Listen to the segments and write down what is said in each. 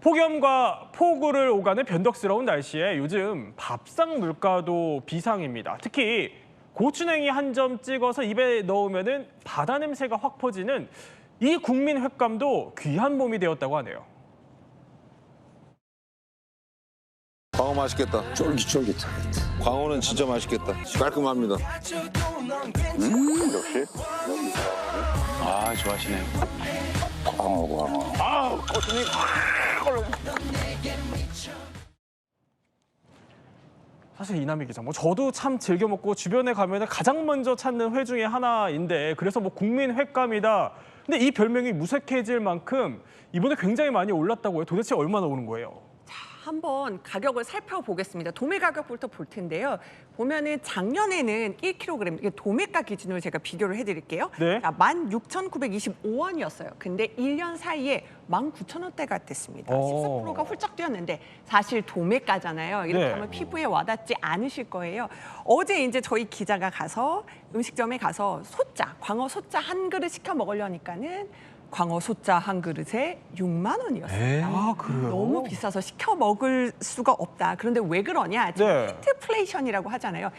폭염과 폭우를 오가는 변덕스러운 날씨에 요즘 밥상 물가도 비상입니다. 특히 고추냉이 한 점 찍어서 입에 넣으면은 바다 냄새가 확 퍼지는 이 국민 횟감도 귀한 몸이 되었다고 하네요. 광어 맛있겠다. 쫄깃쫄깃하겠다. 광어는 진짜 맛있겠다. 깔끔합니다. 음, 역시 아 좋아하시네요. 광어 광어. 사실 이남희 기자, 뭐 저도 참 즐겨 먹고 주변에 가면 가장 먼저 찾는 회 중에 하나인데 그래서 뭐 국민 횟감이다. 근데 이 별명이 무색해질 만큼 이번에 굉장히 많이 올랐다고요. 도대체 얼마나 오른 거예요? 한번 가격을 살펴보겠습니다. 도매 가격부터 볼 텐데요. 보면은 작년에는 1kg 이게 도매가 기준으로 제가 비교를 해드릴게요. 네. 자, 16,925원이었어요. 근데 1년 사이에 19,000원대가 됐습니다. 오. 14%가 훌쩍 뛰었는데 사실 도매가잖아요. 이렇게 네. 하면 피부에 와닿지 않으실 거예요. 어제 이제 저희 기자가 가서 음식점에 가서 소자, 광어 소자 한 그릇 시켜 먹으려니까는 광어 소자 한 그릇에 6만 원이었어요. 아, 그래요? 너무 비싸서 시켜 먹을 수가 없다. 그런데 왜 그러냐? 지금 네. 히트플레이션이라고 하잖아요.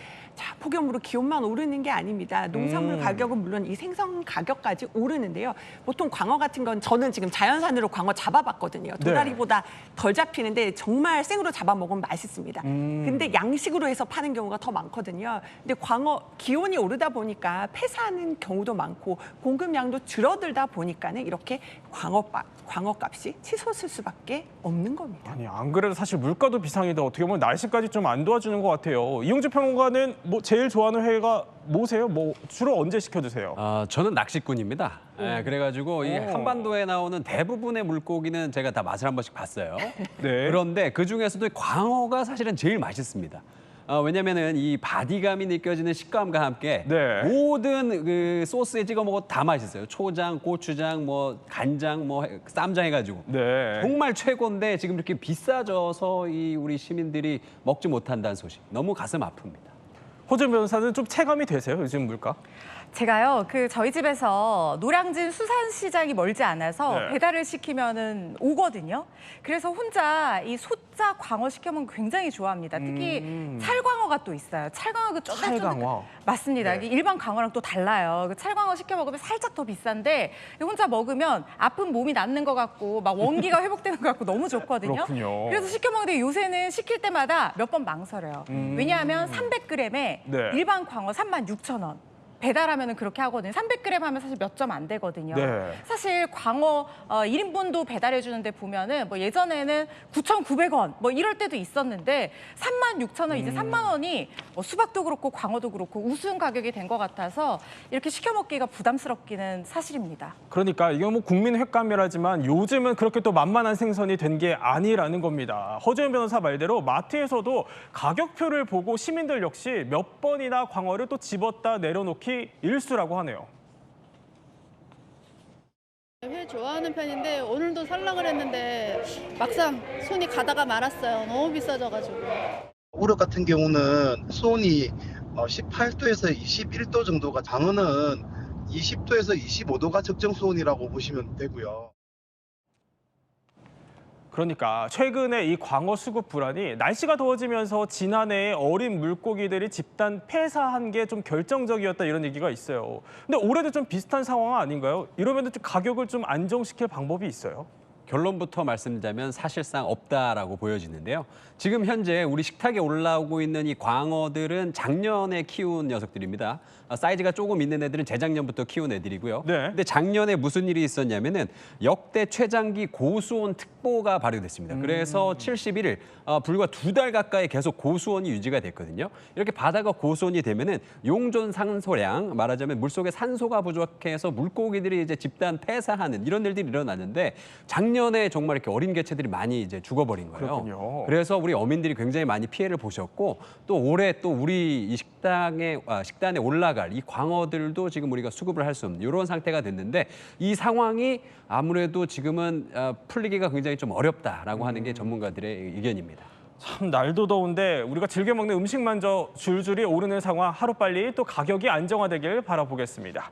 자, 폭염으로 기온만 오르는 게 아닙니다. 농산물 음. 가격은 물론 이 생선 가격까지 오르는데요. 보통 광어 같은 건 저는 지금 자연산으로 광어 잡아봤거든요. 네. 도다리보다 덜 잡히는데 정말 생으로 잡아 먹으면 맛있습니다. 음. 근데 양식으로 해서 파는 경우가 더 많거든요. 근데 광어 기온이 오르다 보니까 폐사하는 경우도 많고 공급량도 줄어들다 보니까는 이렇게 광어 광어 값이 치솟을 수밖에 없는 겁니다. 아니 안 그래도 사실 물가도 비상이다 어떻게 보면 날씨까지 좀 안 도와주는 것 같아요. 이용주 평론가는 뭐 제일 좋아하는 회가 뭐세요? 뭐 주로 언제 시켜 드세요? 아, 저는 낚시꾼입니다. 예, 그래가지고 이 오. 한반도에 나오는 대부분의 물고기는 제가 다 맛을 한 번씩 봤어요. 네. 그런데 그 중에서도 광어가 사실은 제일 맛있습니다. 어, 왜냐면은 이 바디감이 느껴지는 식감과 함께 네. 모든 그 소스에 찍어 먹어도 다 맛있어요. 초장, 고추장, 뭐 간장, 뭐 해- 쌈장 해가지고 네. 정말 최고인데 지금 이렇게 비싸져서 이 우리 시민들이 먹지 못한다는 소식 너무 가슴 아픕니다. 호준 변호사는 좀 체감이 되세요 요즘 물가? 제가요, 그 저희 집에서 노량진 수산시장이 멀지 않아서 네. 배달을 시키면은 오거든요. 그래서 혼자 이 소자 광어 시켜 먹으면 굉장히 좋아합니다. 특히 음. 찰광어가 또 있어요. 찰광어 그 쫀득쫀득. 찰광어. 맞습니다. 네. 이게 일반 광어랑 또 달라요. 그 찰광어 시켜 먹으면 살짝 더 비싼데 혼자 먹으면 아픈 몸이 낫는 것 같고 막 원기가 회복되는 것 같고 너무 좋거든요. 그렇군요. 그래서 시켜 먹는데 요새는 시킬 때마다 몇 번 망설여요. 음. 왜냐하면 300g에 네. 일반 광어 36,000원. 배달하면은 그렇게 하거든요. 300g 하면 사실 몇 점 안 되거든요. 네. 사실 광어 어, 1인분도 배달해 주는데 보면은 뭐 예전에는 9,900원 뭐 이럴 때도 있었는데 36,000원 음. 이제 3만 원이 뭐 수박도 그렇고 광어도 그렇고 우수한 가격이 된 것 같아서 이렇게 시켜 먹기가 부담스럽기는 사실입니다. 그러니까 이게 뭐 국민 횟감이라지만 요즘은 그렇게 또 만만한 생선이 된 게 아니라는 겁니다. 허재현 변호사 말대로 마트에서도 가격표를 보고 시민들 역시 몇 번이나 광어를 또 집었다 내려놓기 일수라고 하네요. 회 좋아하는 편인데 오늘도 살라 그랬는데 막상 손이 가다가 말았어요. 너무 비싸져가지고. 우럭 같은 경우는 수온이 18도에서 21도 정도가 장어는 20도에서 25도가 적정 수온이라고 보시면 되고요. 그러니까 최근에 이 광어 수급 불안이 날씨가 더워지면서 지난해에 어린 물고기들이 집단 폐사한 게 좀 결정적이었다 이런 얘기가 있어요. 근데 올해도 좀 비슷한 상황 아닌가요? 이러면 좀 가격을 좀 안정시킬 방법이 있어요? 결론부터 말씀드리자면 사실상 없다라고 보여지는데요. 지금 현재 우리 식탁에 올라오고 있는 이 광어들은 작년에 키운 녀석들입니다. 아, 사이즈가 조금 있는 애들은 재작년부터 키운 애들이고요. 네. 근데 작년에 무슨 일이 있었냐면은 역대 최장기 고수온 특보가 발효됐습니다. 그래서 71일 어, 불과 두 달 가까이 계속 고수온이 유지가 됐거든요. 이렇게 바다가 고수온이 되면은 용존 산소량 말하자면 물속에 산소가 부족해서 물고기들이 이제 집단 폐사하는 이런 일들이 일어났는데 작년 에 정말 이렇게 어린 개체들이 많이 이제 죽어버린 거예요. 그렇군요. 그래서 우리 어민들이 굉장히 많이 피해를 보셨고 또 올해 또 우리 이 식당에 아, 식단에 올라갈 이 광어들도 지금 우리가 수급을 할 수 없는 이런 상태가 됐는데 이 상황이 아무래도 지금은 어, 풀리기가 굉장히 좀 어렵다라고 하는 게 전문가들의 의견입니다. 참 날도 더운데 우리가 즐겨 먹는 음식만 저 줄줄이 오르는 상황 하루빨리 또 가격이 안정화되길 바라보겠습니다.